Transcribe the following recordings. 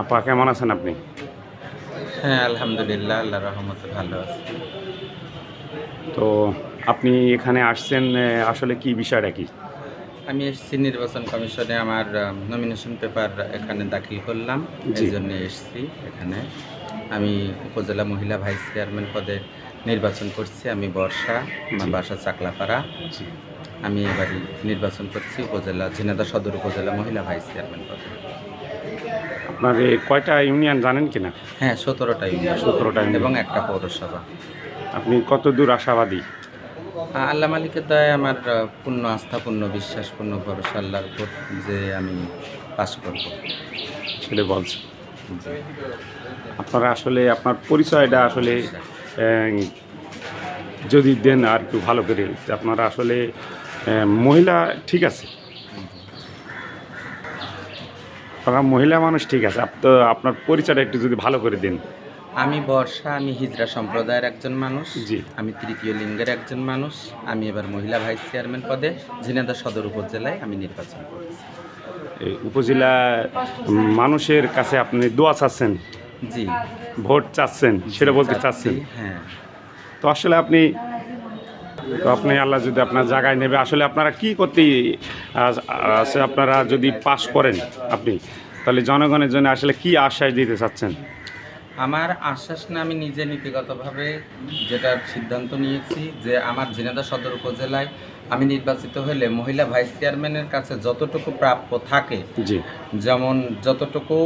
আপা কেমন আছেন আপনি? হ্যাঁ আলহামদুলিল্লাহ আল্লাহ রহমতে ভালো আছে। তো আপনি এখানে আসছেন আসলে কি বিষয়টা কি? আমি এসেছি নির্বাচন কমিশনে আমার নমিনেশন পেপার এখানে দাখিল করলাম। এই জন্য এসেছি এখানে। আমি উপজেলা মহিলা ভাইস চেয়ারম্যান পদে নির্বাচন করছি। আমি বর্ষা আমার বাসা চাকলাপাড়া। আমি এবারই নির্বাচন করছি উপজেলা ঝিনাদা সদর উপজেলা মহিলা ভাইস চেয়ারম্যান পদে। আপনার এ কয়টা ইউনিয়ন জানেন কিনা? হ্যাঁ সতেরোটা ইউনিয়ন। 17টা ইউনিয়ন। এবং একটা পৌরসভা। আপনি কত দূর আশাবাদী? আ- আল্লাহ মালিকের দয় আমার পূর্ণ আস্থা পূর্ণ বিশ্বাস পূর্ণ ভরসা আল্লাহর উপর যে আমি পাশ করব। সেটা বলছে। আপনারা আসলে আপনার পরিচয়টা আসলে যদি দেন আর একটু ভালো করে আপনারা আসলে মহিলা ঠিক আছে? আপনারা মহিলা মানুষ ঠিক আছে। আপ- তো আপনার পরিচয়টা একটু যদি ভালো করে দিন। আমি বর্ষা আমি হিজরা সম্প্রদায়ের একজন মানুষ। জি। আমি তৃতীয় লিঙ্গের একজন মানুষ। আমি এবার মহিলা ভাইস চেয়ারম্যান পদে ঝিনাদা সদর উপজেলায় আমি নির্বাচন করছি। এই উপজেলা মানুষের কাছে আপনি দোয়া চাচ্ছেন? জি। ভোট চাচ্ছেন সেটা বলতে চাচ্ছেন? হ্যাঁ। তো আসলে আপনি তো আপনি আল্লাহ যদি আপনার জায়গায় নেবে আসলে আপনারা কি করতে আছে আপনারা যদি পাশ করেন আপনি তাহলে জনগণের জন্য আসলে কি আশ্বাস দিতে চাচ্ছেন? আমার আশ্বাস না আমি নিজে নীতিগতভাবে যেটার সিদ্ধান্ত নিয়েছি যে আমার ঝিনাদা সদর উপজেলায় আমি নির্বাচিত হলে মহিলা ভাইস চেয়ারম্যানের কাছে যতটুকু প্রাপ্য থাকে যেমন যতটুকু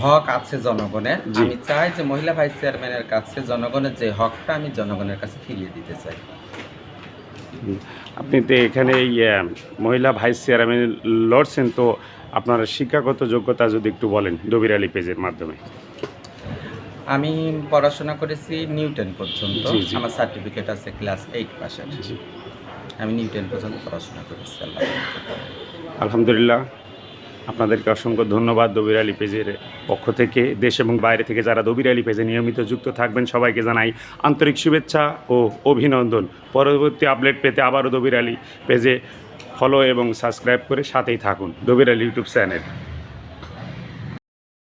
হক আছে জনগণের আমি চাই যে মহিলা ভাইস চেয়ারম্যানের কাছে জনগণের যে হকটা আমি জনগণের কাছে ফিরিয়ে দিতে চাই। আপনি তো এখানে এই মহিলা ভাইস চেয়ারম্যান লড়ছেন তো আপনার শিক্ষাগত যোগ্যতা যদি একটু বলেন ডবির আলী পেজের মাধ্যমে। আমি পড়াশোনা করেছি নিউটেন পর্যন্ত। আমার সার্টিফিকেট আছে ক্লাস এইট পাশের। আমি নিউটন পর্যন্ত পড়াশোনা করেছি আলহামদুলিল্লাহ। আপনাদেরকে অসংখ্য ধন্যবাদ দবির আলী পেজের পক্ষ থেকে। দেশ এবং বাইরে থেকে যারা দবির আলী পেজে নিয়মিত যুক্ত থাকবেন, সবাইকে জানাই আন্তরিক শুভেচ্ছা ও অভিনন্দন। পরবর্তী আপডেট পেতে আবারও দবির আলী পেজে ফলো এবং সাবস্ক্রাইব করে সাথেই থাকুন। Dabir Ali YouTube channel.